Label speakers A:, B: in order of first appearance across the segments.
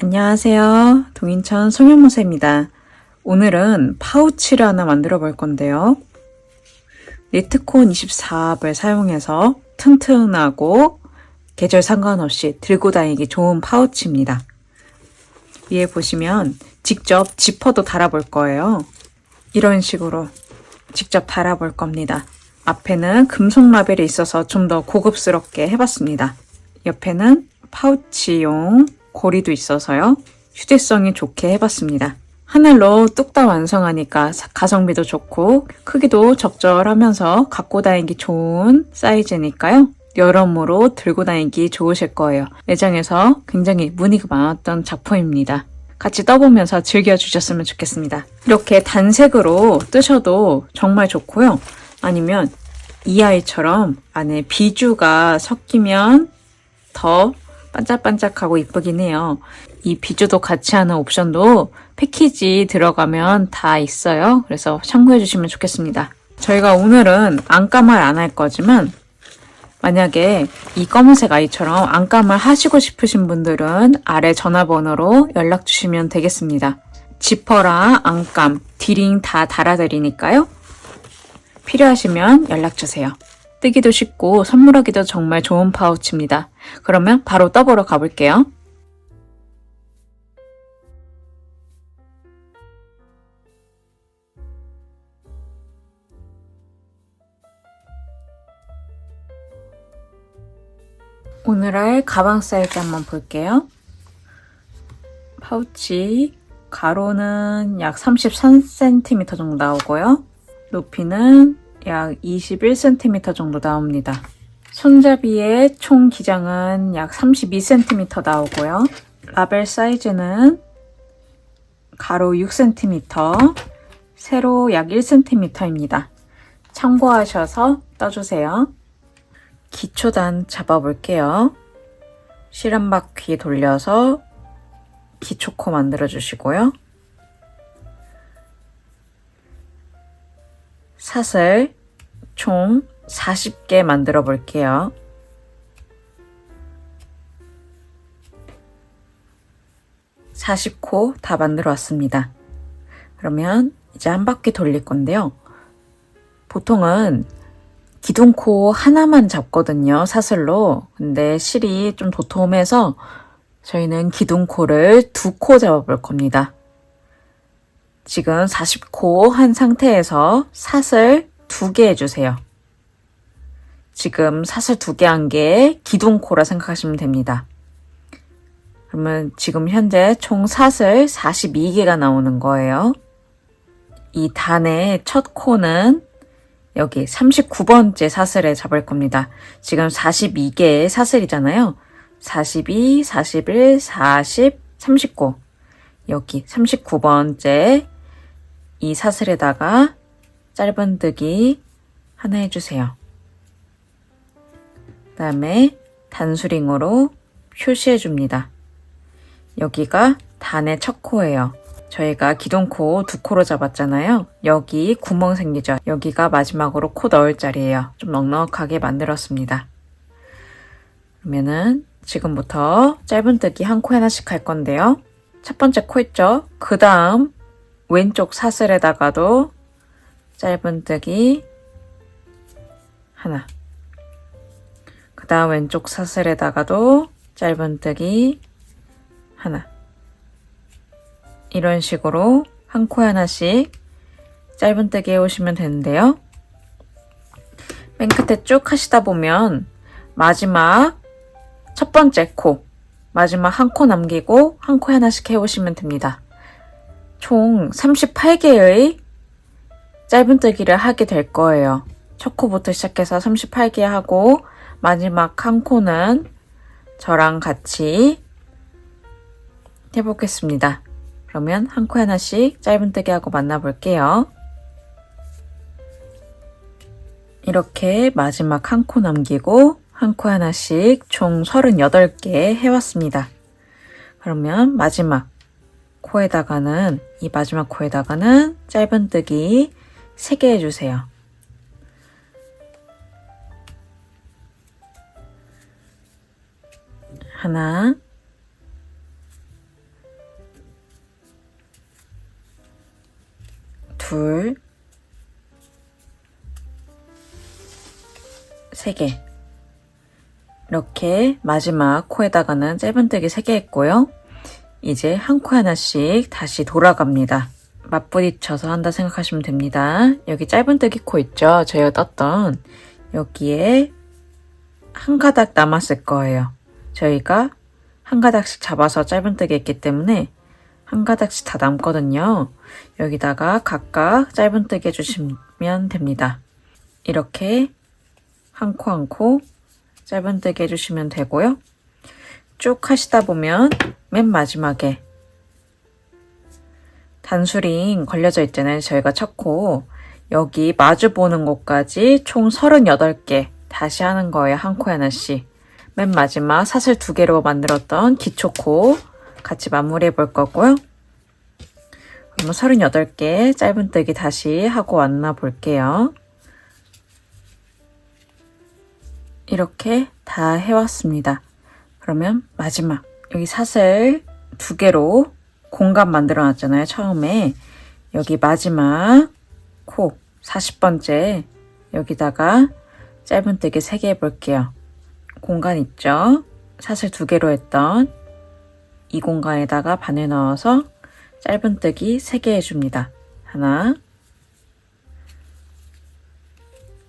A: 안녕하세요. 동인천 송현모세입니다. 오늘은 파우치를 하나 만들어 볼 건데요. 니트콘 24합을 사용해서 튼튼하고 계절 상관없이 들고 다니기 좋은 파우치입니다. 위에 보시면 직접 지퍼도 달아볼 거예요. 이런 식으로 직접 달아볼 겁니다. 앞에는 금속 라벨이 있어서 좀 더 고급스럽게 해봤습니다. 옆에는 파우치용 고리도 있어서요. 휴대성이 좋게 해봤습니다. 하늘로 뚝딱 완성하니까 가성비도 좋고 크기도 적절하면서 갖고 다니기 좋은 사이즈니까요. 여러모로 들고 다니기 좋으실 거예요. 매장에서 굉장히 문의가 많았던 작품입니다. 같이 떠보면서 즐겨주셨으면 좋겠습니다. 이렇게 단색으로 뜨셔도 정말 좋고요. 아니면 이 아이처럼 안에 비주가 섞이면 더 반짝반짝하고 이쁘긴 해요. 이 비주도 같이 하는 옵션도 패키지 들어가면 다 있어요. 그래서 참고해 주시면 좋겠습니다. 저희가 오늘은 안감을 안 할 거지만 만약에 이 검은색 아이처럼 안감을 하시고 싶으신 분들은 아래 전화번호로 연락 주시면 되겠습니다. 지퍼랑 안감, 디링 다 달아드리니까요. 필요하시면 연락 주세요. 뜨기도 쉽고 선물하기도 정말 좋은 파우치입니다. 그러면 바로 떠보러 가볼게요. 오늘 할 가방 사이즈 한번 볼게요. 파우치 가로는 약 33cm 정도 나오고요. 높이는 약 21cm 정도 나옵니다. 손잡이의 총 기장은 약 32cm 나오고요. 라벨 사이즈는 가로 6cm, 세로 약 1cm입니다. 참고하셔서 떠주세요. 기초단 잡아볼게요. 실험바퀴 돌려서 기초코 만들어 주시고요. 사슬 총 40개 만들어 볼게요. (40코) 다 만들어 왔습니다. 그러면 이제 한 바퀴 돌릴 건데요. 보통은 기둥코 하나만 잡거든요, 사슬로. 근데 실이 좀 도톰해서 저희는 기둥코를 두 코 잡아볼 겁니다. 지금 40코 한 상태에서 사슬 두 개 해주세요. 지금 사슬 두 개한게 기둥코라 생각하시면 됩니다. 그러면 지금 현재 총 사슬 42개가 나오는 거예요. 이 단의 첫 코는 여기 39번째 사슬에 잡을 겁니다. 지금 42개의 사슬이잖아요. 42, 41, 40, 39. 여기 39번째 이 사슬에다가 짧은뜨기 하나 해주세요. 그 다음에 단수링으로 표시해 줍니다. 여기가 단의 첫 코예요. 저희가 기둥코 두 코로 잡았잖아요. 여기 구멍 생기죠. 여기가 마지막으로 코 넣을 자리예요. 좀 넉넉하게 만들었습니다. 그러면은 지금부터 짧은뜨기 한 코 하나씩 할 건데요. 첫 번째 코 있죠? 그 다음 왼쪽 사슬에다가도 짧은뜨기 하나 그 다음 왼쪽 사슬에다가도 짧은뜨기 하나 이런 식으로 한 코에 하나씩 짧은뜨기 해오시면 되는데요. 맨 끝에 쭉 하시다 보면 마지막 첫 번째 코 마지막 한 코 남기고 한 코에 하나씩 해오시면 됩니다. 총 38개의 짧은뜨기를 하게 될 거예요. 첫 코부터 시작해서 38개 하고 마지막 한 코는 저랑 같이 해보겠습니다. 그러면 한 코 하나씩 짧은뜨기 하고 만나볼게요. 이렇게 마지막 한 코 남기고 한 코 하나씩 총 38개 해왔습니다. 그러면 마지막 코에다가는 이 마지막 코에다가는 짧은뜨기 3개 해주세요. 하나, 둘, 세 개. 이렇게 마지막 코에다가는 짧은뜨기 세 개 했고요. 이제 한 코 하나씩 다시 돌아갑니다. 맞부딪혀서 한다 생각하시면 됩니다. 여기 짧은뜨기 코 있죠? 저희가 떴던 여기에 한 가닥 남았을 거예요. 저희가 한 가닥씩 잡아서 짧은뜨기 했기 때문에 한 가닥씩 다 남거든요. 여기다가 각각 짧은뜨기 해주시면 됩니다. 이렇게 한 코 한 코 짧은뜨기 해주시면 되고요. 쭉 하시다 보면 맨 마지막에 단수링 걸려져 있잖아요. 저희가 첫코 여기 마주 보는 곳까지 총 38개 다시 하는 거예요. 한 코에 하나씩. 맨 마지막 사슬 두 개로 만들었던 기초 코 같이 마무리해 볼 거고요. 그러면 38개 짧은뜨기 다시 하고 왔나 볼게요. 이렇게 다 해왔습니다. 그러면 마지막 여기 사슬 두 개로 공간 만들어 놨잖아요. 처음에 여기 마지막 코 40번째 여기다가 짧은뜨기 3개 해볼게요. 공간 있죠? 사슬 두 개로 했던 이 공간에다가 바늘 넣어서 짧은뜨기 3개 해줍니다. 하나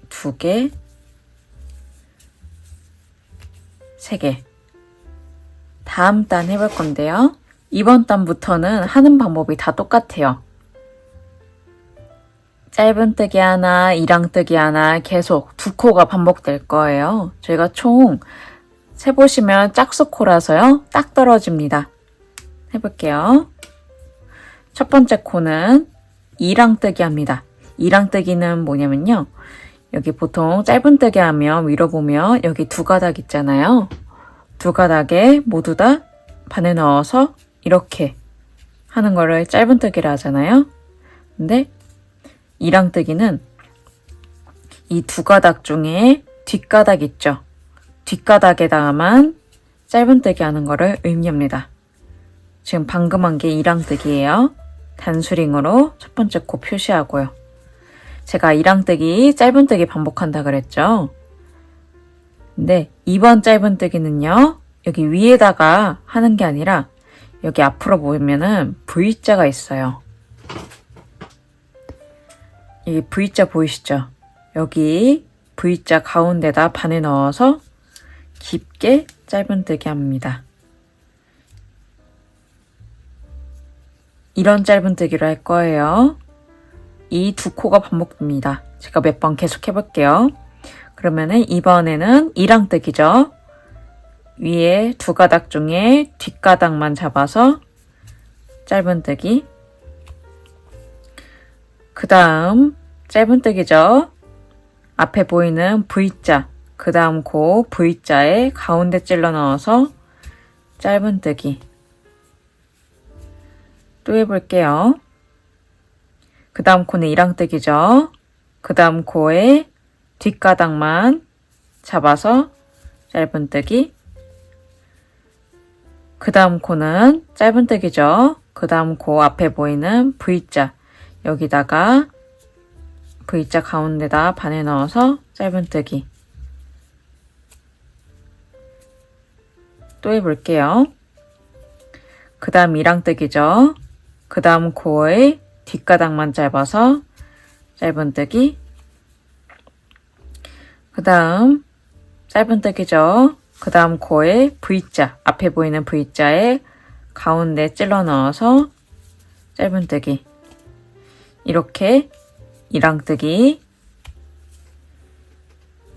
A: 두 개, 세 개. 다음 단 해볼 건데요. 이번 단부터는 하는 방법이 다 똑같아요. 짧은뜨기 하나, 이랑뜨기 하나 계속 두 코가 반복될 거예요. 저희가 총 세보시면 짝수코라서요. 딱 떨어집니다. 해볼게요. 첫 번째 코는 이랑뜨기 합니다. 이랑뜨기는 뭐냐면요. 여기 보통 짧은뜨기 하면 위로 보면 여기 두 가닥 있잖아요. 두 가닥에 모두 다 바늘 넣어서 이렇게 하는 거를 짧은뜨기를 하잖아요. 근데 이랑뜨기는 이 두 가닥 중에 뒷가닥 있죠. 뒷가닥에다가만 짧은뜨기 하는 거를 의미합니다. 지금 방금 한 게 이랑뜨기예요. 단수링으로 첫 번째 코 표시하고요. 제가 이랑뜨기, 짧은뜨기 반복한다 그랬죠? 근데 이번 짧은뜨기는요. 여기 위에다가 하는 게 아니라 여기 앞으로 보면은 V자가 있어요. 이 V자 보이시죠? 여기 V자 가운데다 바늘 넣어서 깊게 짧은뜨기 합니다. 이런 짧은뜨기를 할 거예요. 이 두 코가 반복됩니다. 제가 몇 번 계속 해볼게요. 그러면은 이번에는 이랑뜨기죠. 위에 두 가닥 중에 뒷가닥만 잡아서 짧은뜨기. 그 다음 짧은뜨기죠. 앞에 보이는 V자. 그 다음 코 V자에 가운데 찔러 넣어서 짧은뜨기. 또 해볼게요. 그 다음 코는 이랑뜨기죠. 그 다음 코에 뒷가닥만 잡아서 짧은뜨기. 그 다음 코는 짧은뜨기죠. 그 다음 코 앞에 보이는 V자. 여기다가 V자 가운데다 바늘 넣어서 짧은뜨기. 또 해볼게요. 그 다음 이랑뜨기죠. 그 다음 코의 뒷가닥만 짧아서 짧은뜨기. 그 다음 짧은뜨기죠. 그 다음 코에 V자, 앞에 보이는 V자에 가운데 찔러 넣어서 짧은뜨기. 이렇게 이랑뜨기,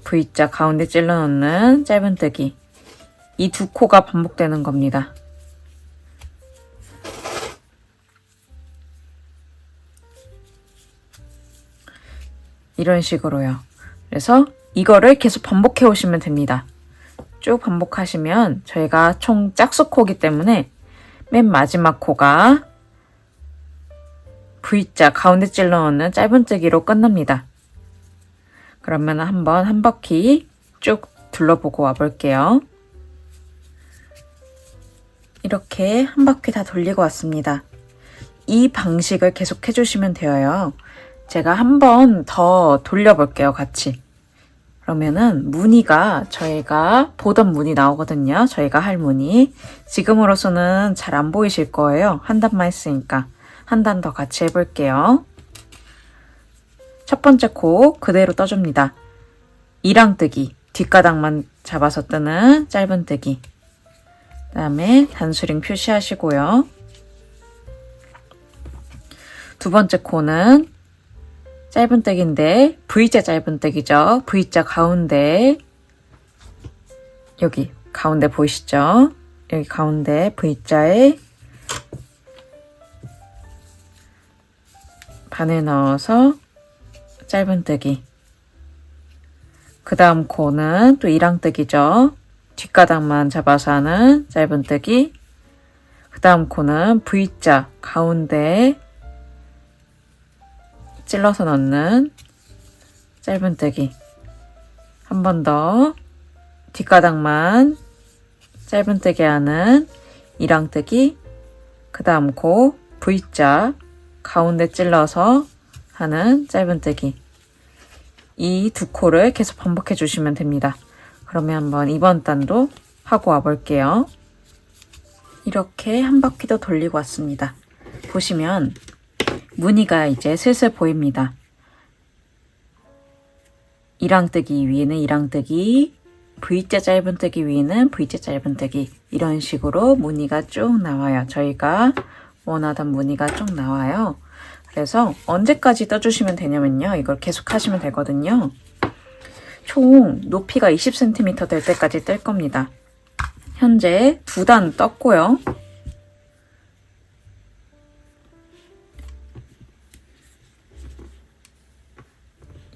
A: V자 가운데 찔러 넣는 짧은뜨기. 이 두 코가 반복되는 겁니다. 이런 식으로요. 그래서 이거를 계속 반복해 오시면 됩니다. 쭉 반복하시면 저희가 총 짝수 코기 때문에 맨 마지막 코가 V자 가운데 찔러 넣는 짧은뜨기로 끝납니다. 그러면 한번 한 바퀴 쭉 둘러보고 와볼게요. 이렇게 한 바퀴 다 돌리고 왔습니다. 이 방식을 계속 해주시면 되어요. 제가 한 번 더 돌려볼게요, 같이. 그러면은 무늬가 저희가 보던 무늬 나오거든요. 저희가 할 무늬. 지금으로서는 잘 안 보이실 거예요. 한 단만 했으니까. 한 단 더 같이 해볼게요. 첫 번째 코 그대로 떠줍니다. 이랑뜨기. 뒷가닥만 잡아서 뜨는 짧은 뜨기. 그 다음에 단수링 표시하시고요. 두 번째 코는 짧은 떼기인데 V자 짧은 떼기죠. V자 가운데 여기 가운데 보이시죠? 여기 가운데 V자에 바늘 넣어서 짧은 떼기 그 다음 코는 또 이랑뜨기죠. 뒷가닥만 잡아서 하는 짧은 뜨기. 그 다음 코는 V자 가운데 찔러서 넣는 짧은 뜨기. 한 번 더 뒷가닥만 짧은 뜨기 하는 이랑뜨기. 그 다음 코 V자 가운데 찔러서 하는 짧은 뜨기. 이 두 코를 계속 반복해 주시면 됩니다. 그러면 한번 이번 단도 하고 와볼게요. 이렇게 한 바퀴 더 돌리고 왔습니다. 보시면 무늬가 이제 슬슬 보입니다. 이랑뜨기 위에는 이랑뜨기, V자 짧은 뜨기 위에는 V자 짧은 뜨기 이런 식으로 무늬가 쭉 나와요. 저희가 원하던 무늬가 쭉 나와요. 그래서 언제까지 떠주시면 되냐면요. 이걸 계속 하시면 되거든요. 총 높이가 20cm 될 때까지 뜰 겁니다. 현재 두 단 떴고요.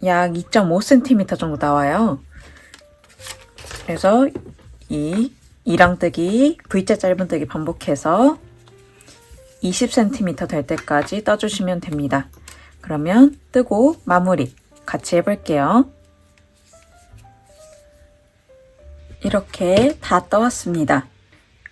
A: 약 2.5cm 정도 나와요. 그래서 이 이랑뜨기, V자 짧은뜨기 반복해서 20cm 될 때까지 떠주시면 됩니다. 그러면 뜨고 마무리 같이 해볼게요. 이렇게 다 떠왔습니다.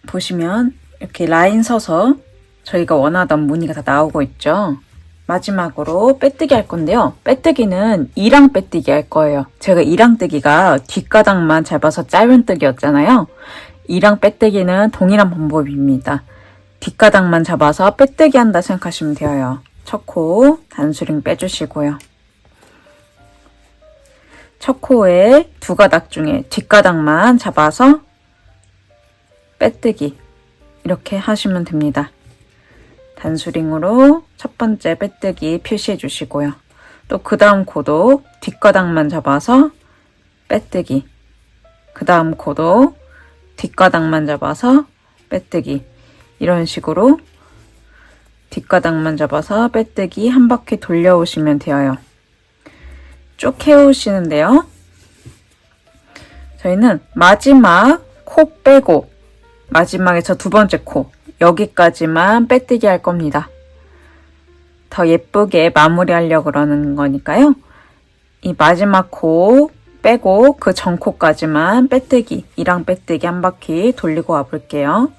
A: 보시면 이렇게 라인 서서 저희가 원하던 무늬가 다 나오고 있죠. 마지막으로 빼뜨기 할 건데요. 빼뜨기는 이랑 빼뜨기 할 거예요. 제가 이랑 뜨기가 뒷가닥만 잡아서 짧은 뜨기였잖아요. 이랑 빼뜨기는 동일한 방법입니다. 뒷가닥만 잡아서 빼뜨기 한다 생각하시면 돼요. 첫 코 단수링 빼주시고요. 첫 코에 두 가닥 중에 뒷가닥만 잡아서 빼뜨기 이렇게 하시면 됩니다. 단수링으로 첫 번째 빼뜨기 표시해 주시고요. 또 그 다음 코도 뒷가닥만 잡아서 빼뜨기 그 다음 코도 뒷가닥만 잡아서 빼뜨기 이런 식으로 뒷가닥만 잡아서 빼뜨기 한 바퀴 돌려오시면 되어요. 쭉 해오시는데요. 저희는 마지막 코 빼고 마지막에 저두 번째 코 여기까지만 빼뜨기 할 겁니다. 더 예쁘게 마무리하려고 그러는 거니까요. 이 마지막 코 빼고 그 전 코까지만 빼뜨기, 이랑 빼뜨기 한 바퀴 돌리고 와볼게요.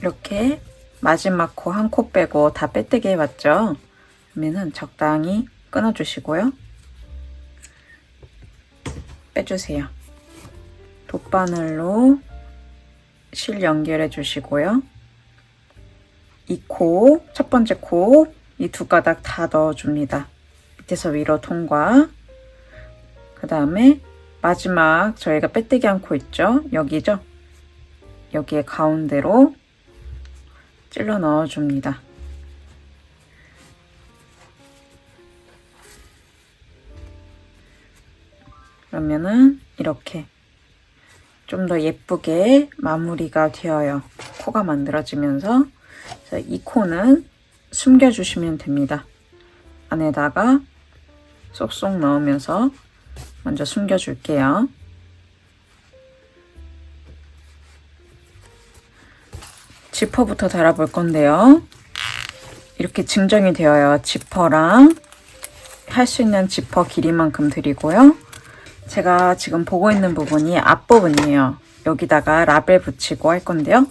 A: 이렇게 마지막 코 한 코 빼고 다 빼뜨기 해봤죠? 그러면은 적당히 끊어주시고요. 빼주세요. 돗바늘로 실 연결해 주시고요. 이 코, 첫 번째 코, 이 두 가닥 다 넣어줍니다. 밑에서 위로 통과. 그 다음에 마지막 저희가 빼뜨기 한 코 있죠? 여기죠? 여기에 가운데로 찔러 넣어줍니다. 그러면은 이렇게 좀 더 예쁘게 마무리가 되어요. 코가 만들어지면서 이 코는 숨겨주시면 됩니다. 안에다가 쏙쏙 넣으면서 먼저 숨겨줄게요. 지퍼부터 달아볼 건데요. 이렇게 증정이 되어요. 지퍼랑 할 수 있는 지퍼 길이만큼 드리고요. 제가 지금 보고 있는 부분이 앞부분이에요. 여기다가 라벨 붙이고 할 건데요.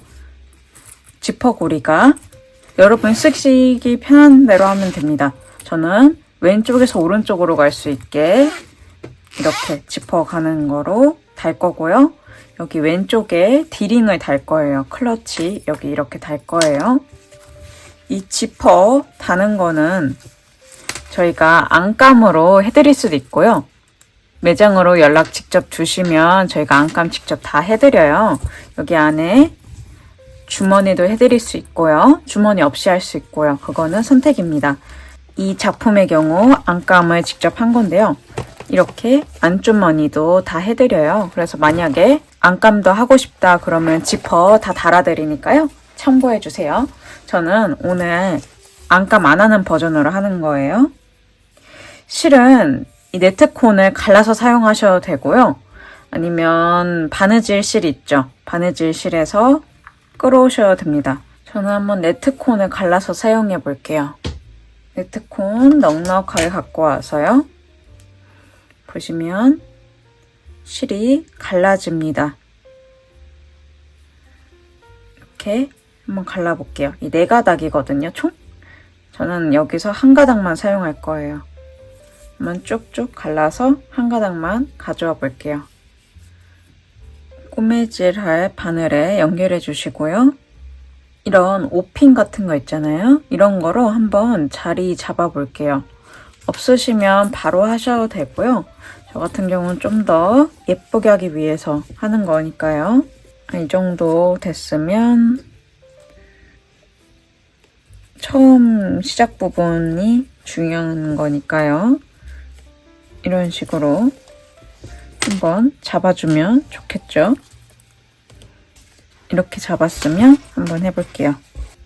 A: 지퍼 고리가 여러분 쓰시기 편한 대로 하면 됩니다. 저는 왼쪽에서 오른쪽으로 갈 수 있게 이렇게 지퍼 가는 거로 달 거고요. 여기 왼쪽에 디링을 달 거예요. 클러치 여기 이렇게 달 거예요. 이 지퍼 다는 거는 저희가 안감으로 해드릴 수도 있고요. 매장으로 연락 직접 주시면 저희가 안감 직접 다 해드려요. 여기 안에 주머니도 해드릴 수 있고요. 주머니 없이 할 수 있고요. 그거는 선택입니다. 이 작품의 경우 안감을 직접 한 건데요. 이렇게 안주머니도 다 해드려요. 그래서 만약에 안감도 하고 싶다 그러면 지퍼 다 달아드리니까요. 참고해 주세요. 저는 오늘 안감 안 하는 버전으로 하는 거예요. 실은 이 네트콘을 갈라서 사용하셔도 되고요. 아니면 바느질 실 있죠. 바느질 실에서 끌어오셔도 됩니다. 저는 한번 네트콘을 갈라서 사용해 볼게요. 네트콘 넉넉하게 갖고 와서요. 보시면 실이 갈라집니다. 이렇게 한번 갈라볼게요. 이 네 가닥이거든요, 총. 저는 여기서 한 가닥만 사용할 거예요. 한번 쭉쭉 갈라서 한 가닥만 가져와 볼게요. 꼬매질할 바늘에 연결해 주시고요. 이런 오핀 같은 거 있잖아요. 이런 거로 한번 자리 잡아 볼게요. 없으시면 바로 하셔도 되고요. 저 같은 경우는 좀 더 예쁘게 하기 위해서 하는 거니까요. 이 정도 됐으면 처음 시작 부분이 중요한 거니까요. 이런 식으로 한번 잡아주면 좋겠죠? 이렇게 잡았으면 한번 해볼게요.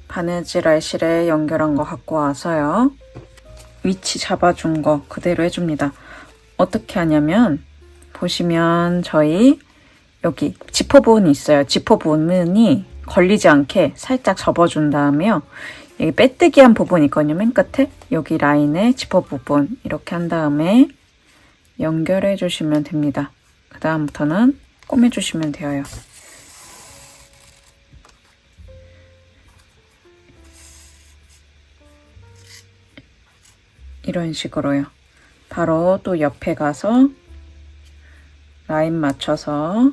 A: 바느질 알실에 연결한 거 갖고 와서요. 위치 잡아준 거 그대로 해줍니다. 어떻게 하냐면 보시면 저희 여기 지퍼 부분이 있어요. 지퍼 부분이 걸리지 않게 살짝 접어준 다음에요. 여기 빼뜨기한 부분이 있거든요. 맨 끝에 여기 라인에 지퍼 부분 이렇게 한 다음에 연결해 주시면 됩니다. 그 다음부터는 꼬매 주시면 되어요. 이런 식으로요. 바로 또 옆에 가서 라인 맞춰서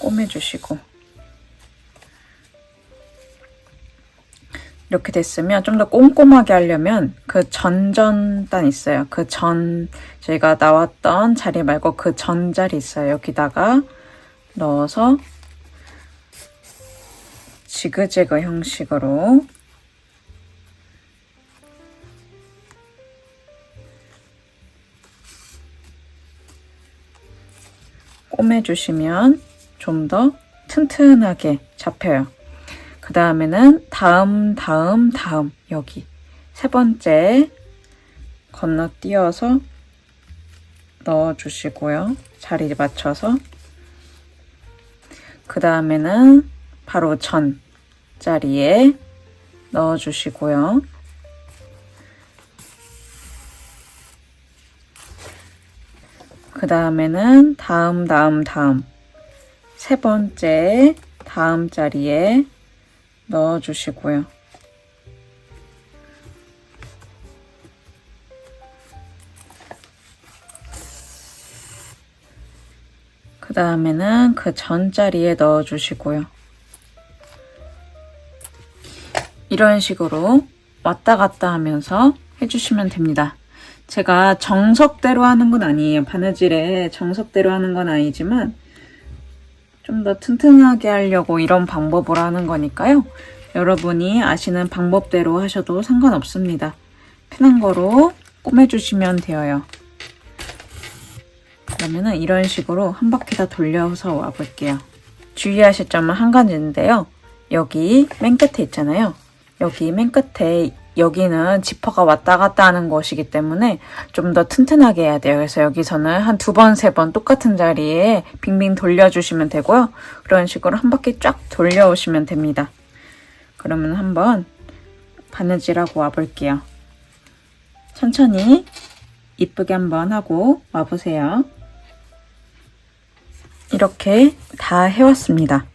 A: 꼬매주시고 이렇게 됐으면 좀 더 꼼꼼하게 하려면 그 전전단 있어요. 그 전 저희가 나왔던 자리 말고 그 전 자리 있어요. 여기다가 넣어서 지그재그 형식으로 꼬매주시면 좀 더 튼튼하게 잡혀요. 그 다음에는 다음, 다음, 다음 여기 세 번째 건너뛰어서 넣어주시고요. 자리 맞춰서 그 다음에는 바로 전 자리에 넣어주시고요. 그 다음에는 다음, 다음, 다음 세 번째 다음 자리에 넣어 주시고요. 그 다음에는 그 전 자리에 넣어 주시고요. 이런 식으로 왔다 갔다 하면서 해주시면 됩니다. 제가 정석대로 하는 건 아니에요. 바느질에 정석대로 하는 건 아니지만 좀 더 튼튼하게 하려고 이런 방법으로 하는 거니까요. 여러분이 아시는 방법대로 하셔도 상관없습니다. 편한 거로 꼬매주시면 되어요. 그러면은 이런 식으로 한 바퀴 다 돌려서 와볼게요. 주의하실 점은 한 가지인데요. 여기 맨 끝에 있잖아요. 여기 맨 끝에 여기는 지퍼가 왔다 갔다 하는 곳이기 때문에 좀 더 튼튼하게 해야 돼요. 그래서 여기서는 한 두 번, 세 번 똑같은 자리에 빙빙 돌려주시면 되고요. 그런 식으로 한 바퀴 쫙 돌려오시면 됩니다. 그러면 한번 바느질하고 와볼게요. 천천히 이쁘게 한번 하고 와보세요. 이렇게 다 해왔습니다.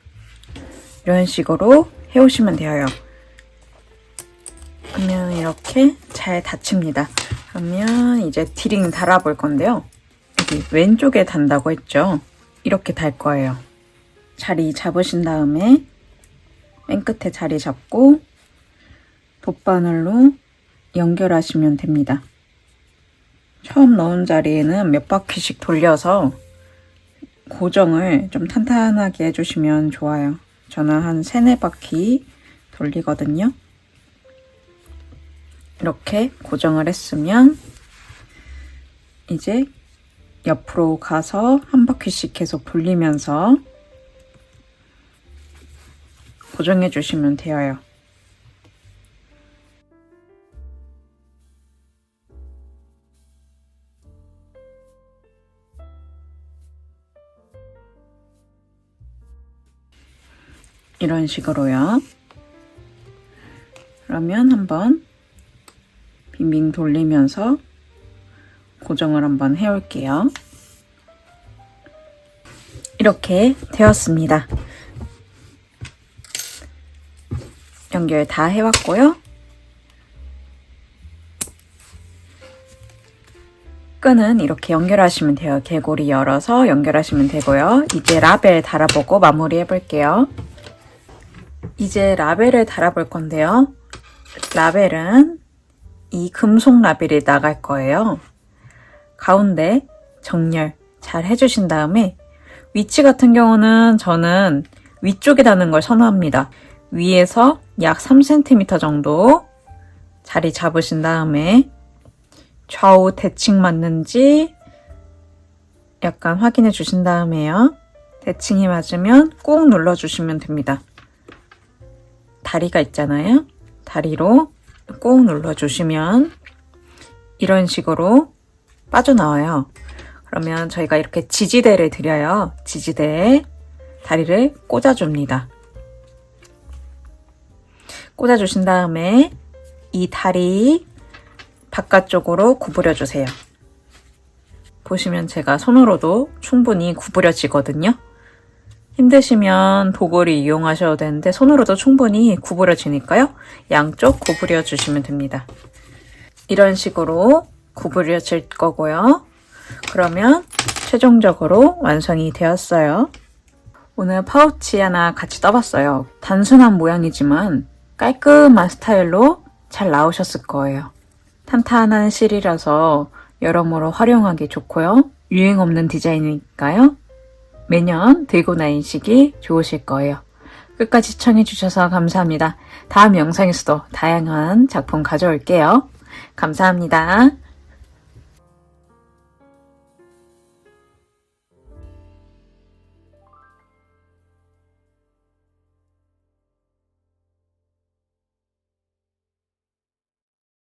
A: 이런 식으로 해오시면 되어요. 그러면 이렇게 잘 닫힙니다. 그러면 이제 디링 달아볼 건데요. 여기 왼쪽에 단다고 했죠? 이렇게 달 거예요. 자리 잡으신 다음에 맨 끝에 자리 잡고 돗바늘로 연결하시면 됩니다. 처음 넣은 자리에는 몇 바퀴씩 돌려서 고정을 좀 탄탄하게 해주시면 좋아요. 저는 한 세네 바퀴 돌리거든요. 이렇게 고정을 했으면 이제 옆으로 가서 한 바퀴씩 계속 돌리면서 고정해 주시면 돼요. 이런 식으로요. 그러면 한번 빙빙 돌리면서 고정을 한번 해올게요. 이렇게 되었습니다. 연결 다 해왔고요. 끈은 이렇게 연결하시면 돼요. 개고리 열어서 연결하시면 되고요. 이제 라벨 달아보고 마무리 해볼게요. 이제 라벨을 달아볼 건데요. 라벨은 이 금속 라벨이 나갈 거예요. 가운데 정렬 잘 해주신 다음에 위치 같은 경우는 저는 위쪽에 다는 걸 선호합니다. 위에서 약 3cm 정도 자리 잡으신 다음에 좌우 대칭 맞는지 약간 확인해 주신 다음에요. 대칭이 맞으면 꾹 눌러주시면 됩니다. 다리가 있잖아요. 다리로 꾹 눌러주시면 이런 식으로 빠져나와요. 그러면 저희가 이렇게 지지대를 드려요. 지지대에 다리를 꽂아줍니다. 꽂아주신 다음에 이 다리 바깥쪽으로 구부려 주세요. 보시면 제가 손으로도 충분히 구부려지거든요. 힘드시면 도구를 이용하셔도 되는데 손으로도 충분히 구부려지니까요. 양쪽 구부려 주시면 됩니다. 이런 식으로 구부려질 거고요. 그러면 최종적으로 완성이 되었어요. 오늘 파우치 하나 같이 떠봤어요. 단순한 모양이지만 깔끔한 스타일로 잘 나오셨을 거예요. 탄탄한 실이라서 여러모로 활용하기 좋고요. 유행 없는 디자인이니까요. 매년 들고 다니시기 좋으실 거예요. 끝까지 시청해주셔서 감사합니다. 다음 영상에서도 다양한 작품 가져올게요. 감사합니다.